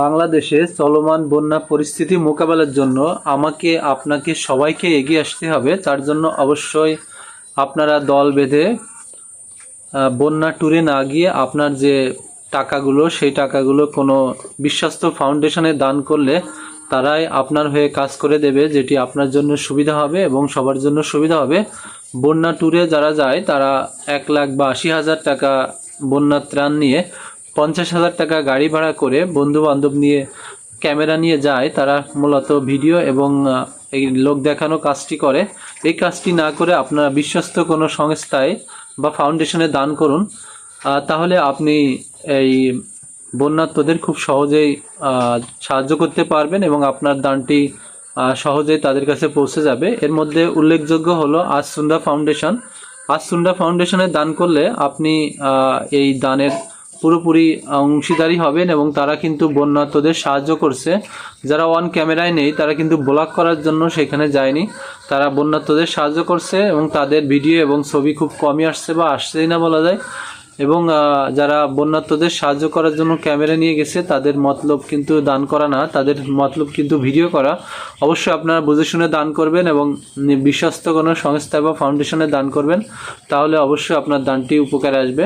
বাংলাদেশে চলমান বন্যা পরিস্থিতি মোকাবেলার জন্য আমাকে, আপনাকে সবাইকে এগিয়ে আসতে হবে। তার জন্য অবশ্যই আপনারা দল বেঁধে বন্যা ট্যুরে না গিয়ে আপনার যে টাকাগুলো, সেই টাকাগুলো কোনো বিশ্বস্ত ফাউন্ডেশনে দান করলে তারাই আপনার হয়ে কাজ করে দেবে, যেটি আপনার জন্য সুবিধা হবে এবং সবার জন্য সুবিধা হবে। বন্যা ট্যুরে যারা যায়, তারা এক লাখ বা আশি হাজার টাকা বন্যা ত্রাণ নিয়ে পঞ্চাশ হাজার টাকা গাড়ি ভাড়া করে বন্ধু বান্ধব নিয়ে ক্যামেরা নিয়ে যায়, তারা মূলত ভিডিও এবং এই লোক দেখানো কাজটি করে। এই কাজটি না করে আপনারা বিশ্বস্ত কোনো সংস্থায় বা ফাউন্ডেশনে দান করুন। তাহলে আপনি এই বন্যাত্মদের খুব সহজেই সাহায্য করতে পারবেন এবং আপনার দানটি সহজেই তাদের কাছে পৌঁছে যাবে। এর মধ্যে উল্লেখযোগ্য হলো আজ সুন্দা ফাউন্ডেশন। আজ সুন্দা ফাউন্ডেশনে দান করলে আপনি এই দানের পুরোপুরি অংশীদারি হবেন এবং তারা কিন্তু বন্যাত্মদের সাহায্য করছে। যারা অন ক্যামেরায় নেই, তারা কিন্তু ব্লগ করার জন্য সেখানে যায়নি। তারা বন্যাত্মদের সাহায্য করছে এবং তাদের ভিডিও এবং ছবি খুব কমই আসছে বা আসছেই না বলা যায়। এবং যারা বন্যাত্মদের সাহায্য করার জন্য ক্যামেরা নিয়ে গেছে, তাদের মতলব কিন্তু দান করা না। তাদের মতলব কিন্তু ভিডিও করা। অবশ্যই আপনারা বুঝে শুনে দান করবেন এবং বিশ্বস্ত কোনো সংস্থা বা ফাউন্ডেশনে দান করবেন। তাহলে অবশ্যই আপনার দানটি উপকারে আসবে।